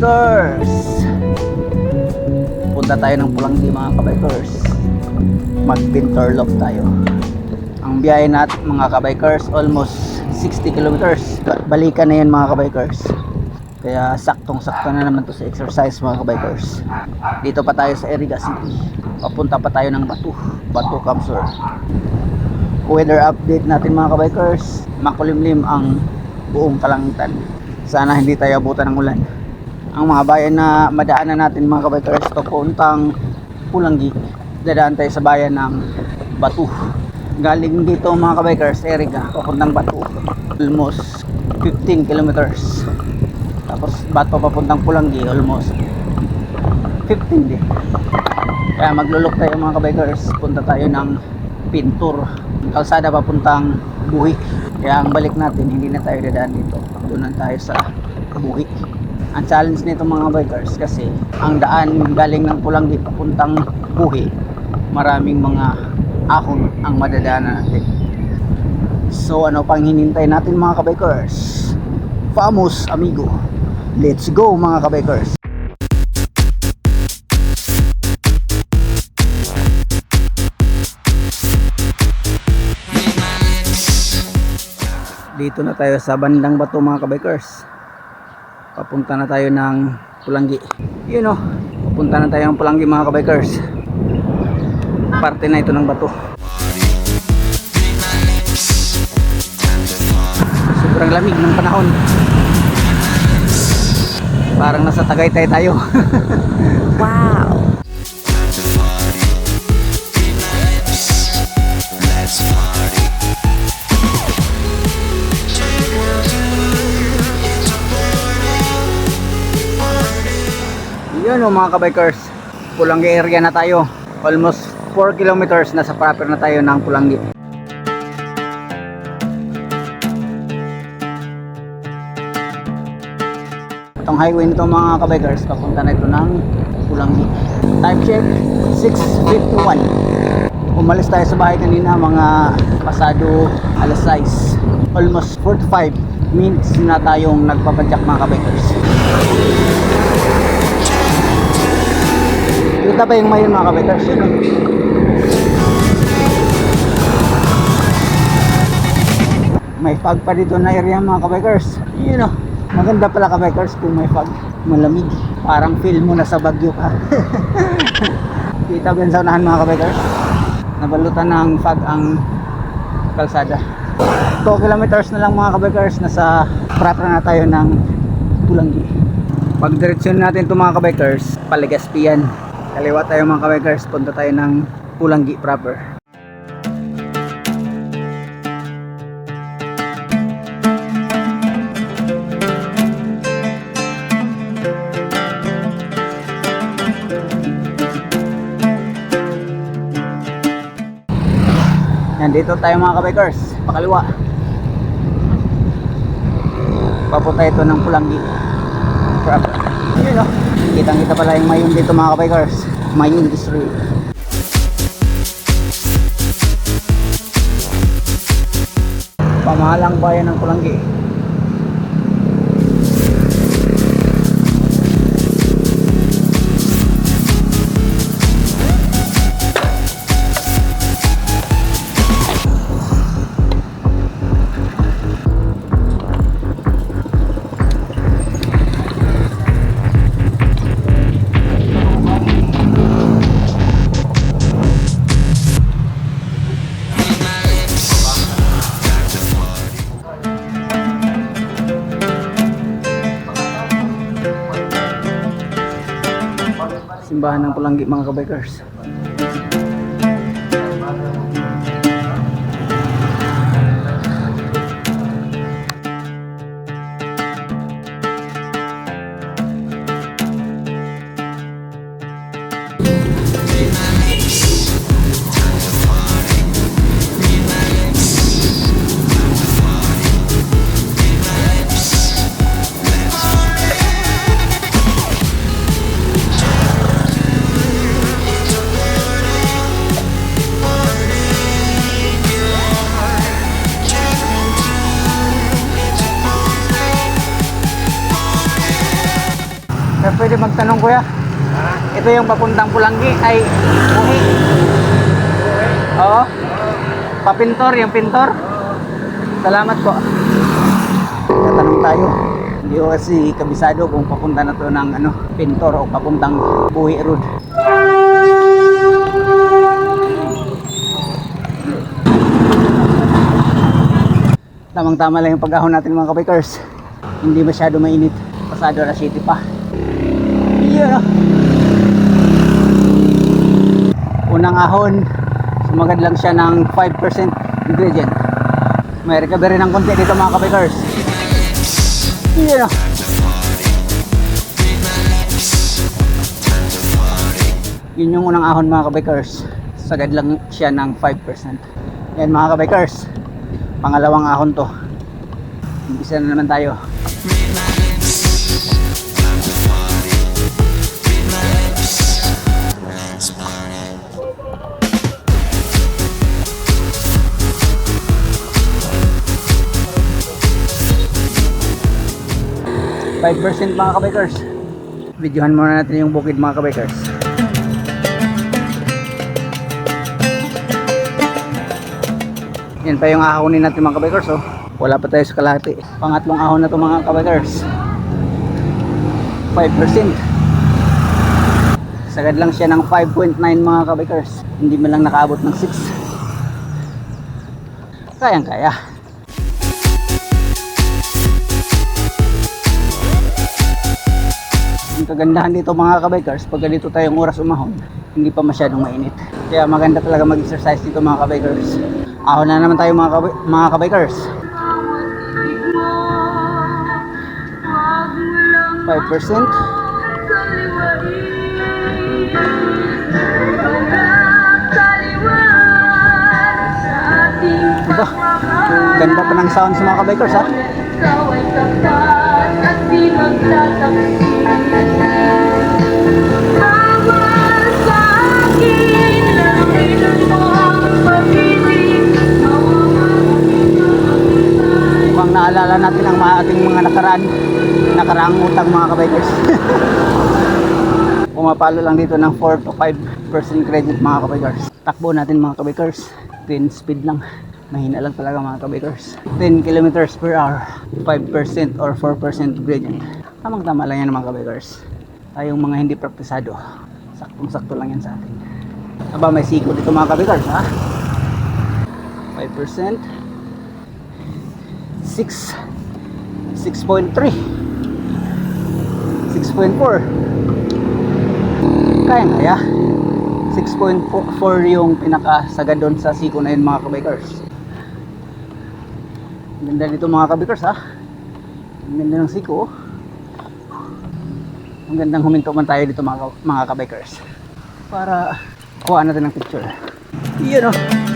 kabikers! Punta tayo ng Pulanggi mga kabikers. Mag-Pinterlock tayo. Ang biyahe natin mga kabikers, almost 60 kilometers. Balikan na yan mga kabikers. Kaya saktong-sakto na naman to sa exercise mga kabikers. Dito pa tayo sa Eriga City. Papunta pa tayo ng Batu. Batu Kamsur. Weather update natin mga kabikers. Makulimlim ang buong kalangitan. Sana hindi tayo abutan ng ulan. Ang mga bayan na madaanan natin mga kabikers papuntang Pulanggi. Dadaan tayo sa bayan ng Batu. Galing dito mga kabikers, Eriga, papuntang Batu. Almost 15 kilometers. Tapos Batu papuntang Pulanggi, almost 15 din. Kaya maglulok tayo mga kabikers. Punta tayo ng Pintur. Kalsada papuntang Buhi. Kaya ang balik natin, hindi na tayo dadaan dito. Doon tayo sa Buhi. Ang challenge nito mga bikers kasi ang daan galing ng Pulanggi papuntang Buhi, maraming mga ahon ang madadaanan natin. So ano pang hinintay natin mga kabikers? Famous amigo. Let's go mga kabikers. Dito na tayo sa bandang bato mga kabikers. Papunta na tayo ng Pulanggi. Yun o. Papunta na tayo ng Pulanggi mga kabikers. Parte na ito ng bato. Sobrang lamig ng panahon. Parang nasa Tagaytay tayo. Wow. Yun o mga kabikers. Pulanggi area na tayo. Almost 4 kilometers nasa proper na tayo ng Pulanggi. Itong highway nito mga kabikers, papunta na ito ng Pulanggi. Time check, 6.51. Umalis tayo sa bahay kanina mga pasado alas 6. Almost 45 minutes na tayong nagpapadyak mga kabikers. Kita ba yung mayon mga kabikers? Yun oh. May fog pa dito na area mga kabikers. Yun oh. Maganda pala kabikers kung may fog. Malamig. Parang feel mo na sa Bagyo ka. Kita yun sa unahan mga kabikers? Nabalutan ng fog ang kalsada. 2 kilometers na lang mga kabikers. Nasa proper na tayo ng Tulanggi. Pag direksyon natin ito mga kabikers, Paligaspian. Kaliwa tayo mga kabikers, punta tayo ng Pulanggi proper. Yan, dito tayo mga kabikers, pakaliwa. Papunta ito ng Pulanggi. Proper. Yun o. Kitang kita pala yung mayon dito mga kabikers. Mayon District. Pamahalang bayan ng Pulanggi. Simbahan ng Pulanggi mga kabikers. Magtanong kuya? Ito yung papuntang Pulanggi ay buhi. Oo. Papintor, yung pintor. Salamat po. Tatanong tayo. Hindi ko kasi kabisado kung papunta na to ng ano, pintor o papuntang buhi road. Tamang-tama lang yung pag-ahon natin mga kabikers. Hindi masyado mainit. Pasado na city pa. Yeah. Unang ahon, sumagad lang siya ng 5% ingredient. May recovery ng konti dito mga kabikers. Yeah. Yun yung unang ahon mga kabikers. Sagad lang siya ng 5%. Yan mga kabikers. Pangalawang ahon to. Umpisa na naman tayo. Five percent mga kabikers. Videohan muna natin yung bukid mga kabikers. Yan pa yung ahonin natin mga kabikers oh. Wala pa tayo sa kalahati. Pangatlong ahon na to mga kabikers. 5%. Sagad lang siya ng 5.9 mga kabikers. Hindi man lang nakaabot ng 6. Kayang kaya. Kagandahan dito mga kabikers, pag ganito tayong oras umahon, hindi pa masyadong mainit. Kaya maganda talaga mag-exercise dito mga kabikers. Ahon na naman tayo mga, kabi- mga kabikers. 5%. Aba, ganda pa ng sound sa mga kabikers ha. Naalala natin ang mga ating mga nakaraan. Nakaraang utang mga kabikers. Pumapalo lang dito ng 4 to 5% credit mga kabikers. Takbo natin mga kabikers. 10 speed lang. Mahina lang talaga mga kabikers. 10 kilometers per hour. 5% or 4% gradient. Tamang tama lang yan mga kabikers. Tayong mga hindi praktisado. Saktong-sakto lang yan sa atin. Aba may siko dito mga kabikers ha. 5%. 6 6.3 6.4 kaya kaya 6.4 yung pinakasagad doon sa siko na yun mga kabikers ganda nito mga kabikers ha ang ganda ng siko oh. ang gandang huminto man tayo dito mga, mga kabikers. Para kuha natin ng picture. Yun oh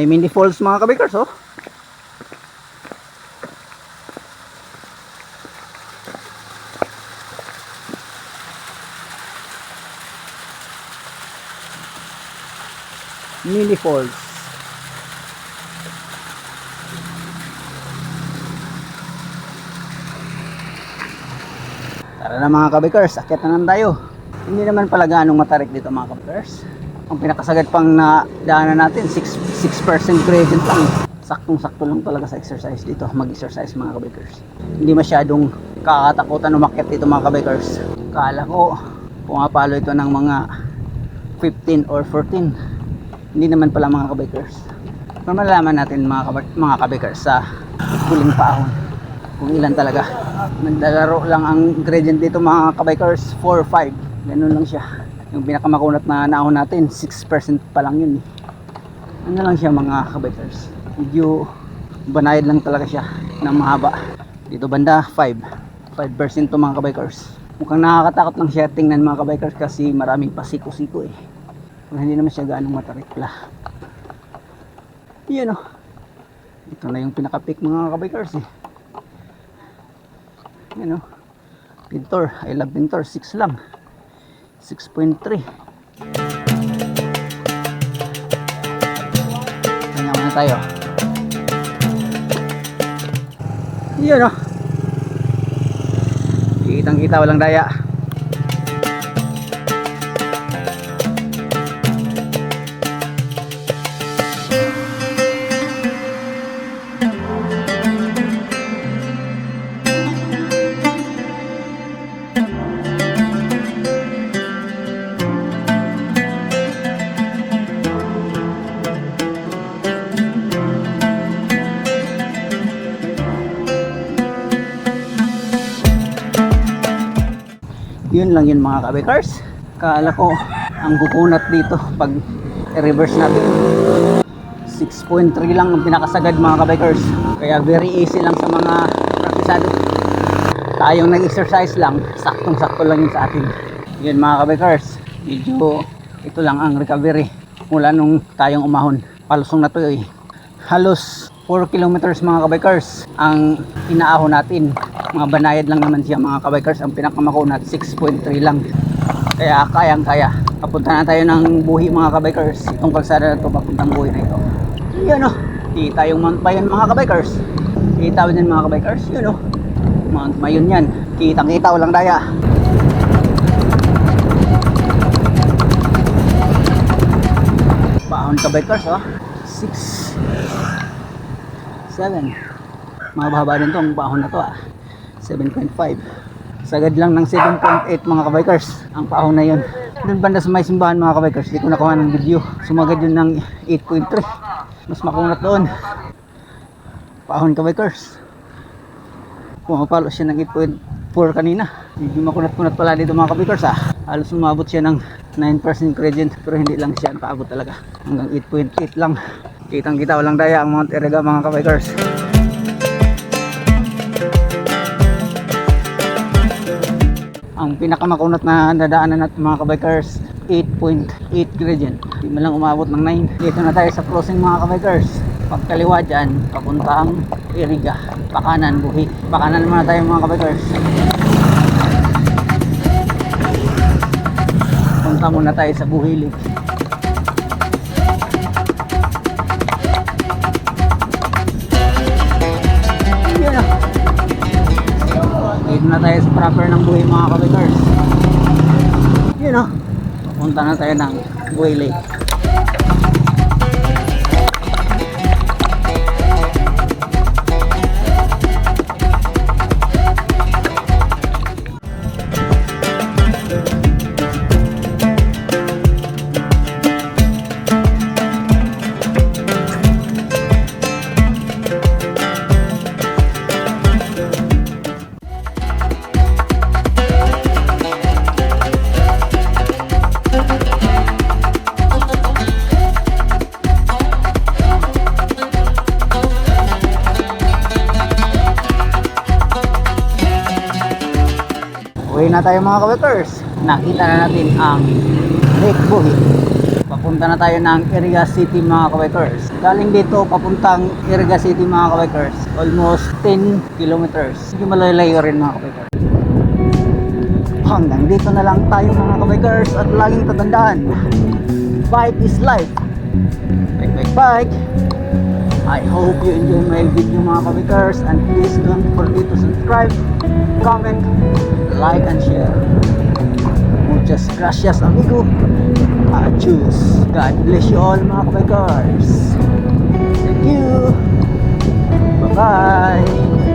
May mini falls mga kabikers oh. Mini falls. Tara na mga kabikers, akit na naman tayo. Hindi naman pala ganong matarik dito mga kabikers. Ang pinakasagad pang na daanan natin, 6, 6% gradient lang. Saktong-sakto lang talaga sa exercise dito, mag-exercise mga kabikers. Hindi masyadong kakatakutan umakyat dito mga kabikers. Kala ko, pumapalo ito ng mga 15 or 14. Hindi naman pala mga kabikers. Pero malalaman natin mga, kab- mga kabikers sa huling paahon kung ilan talaga. Naglalaro lang ang gradient dito mga kabikers, 4 5. Ganun lang siya. Yung pinakamakunat na naahon natin, 6% pa lang yun eh. Ano lang siya mga kabikers. Medyo banayad lang talaga siya ng mahaba. Dito banda, 5. 5% to mga kabikers. Mukhang nakakatakot lang siya tingnan mga kabikers kasi maraming pasiko-siko eh. Pero hindi naman siya gaano matarik pala. Yun oh. Ito na yung pinaka-peak mga kabikers eh. Yan o. Pintor. I love Pintor. 6 lang. 6.3. Muna tayo. Yan o. Kitang kita walang daya. Yun lang yun mga kabikers. Kala ko ang gukunat dito pag reverse natin. 6.3 lang ang pinakasagad mga kabikers. Kaya very easy lang sa mga praktisado. Tayong nag-exercise lang, saktong-sakto lang yun sa atin. Yun mga kabikers, medyo ito lang ang recovery mula nung tayong umahon. Palusong na to eh. Halos 4 kilometers mga kabikers ang inaahon natin. Mga banayad lang naman siya mga kabikers. Ang pinakamakunat 6.3 lang. Kaya kayang kaya. Papunta na tayo ng buhi mga kabikers. Itong kalsada na to papuntang buhi na ito. Yan o. Kita yung Mount Mayon mga kabikers. Kita din mga kabikers. Yun o. Mount Mayon yan. Kitang kita walang daya. Baon kabikers oh. 6 7 Mababa din tong paahon na to ah 7.5 Sagad lang ng 7.8 mga kabikers. Ang paahon na yun. Doon banda sa may simbahan mga kabikers Hindi ko nakuha ng video. Sumagad yun ng 8.3 Mas makunat doon. Paahon kabikers. Pumapalo siya ng 8.4 kanina. Medyo makunat-kunat pala dito mga kabikers ah. Halos umabot siya ng 9% gradient Pero hindi lang siya paabot talaga. Hanggang 8.8 lang. Kitang kita walang daya ang Mount Erega mga kabikers ang pinakamakunat na dadaanan natin mga kabikers 8.8 gradient. Hindi man lang umabot ng 9 dito na tayo sa crossing mga kabikers. Pagkaliwa dyan papuntang Iriga. Pakanan buhi. Pakanan muna tayo mga kabikers. Punta muna tayo sa buhilig na tayo sa proper ng buhay mga kabikers yun o papunta na tayo ng buhay lake Uwi na tayo mga kabikers. Nakita na natin ang Lake Buhi. Papunta na tayo ng Iriga City mga kabikers. Galing dito papuntang Iriga City mga kabikers. Almost 10 kilometers. Hindi malalayo rin mga kabikers. Hanggang dito na lang tayo mga kabikers at laging tatandaan. Bike is life. Bike, bike, bike. I hope you enjoy my video mga kabikers and please don't forget to subscribe, comment, like and share. Muchas gracias amigo. Adios. God bless you all mga kabikers. Thank you. Bye-bye.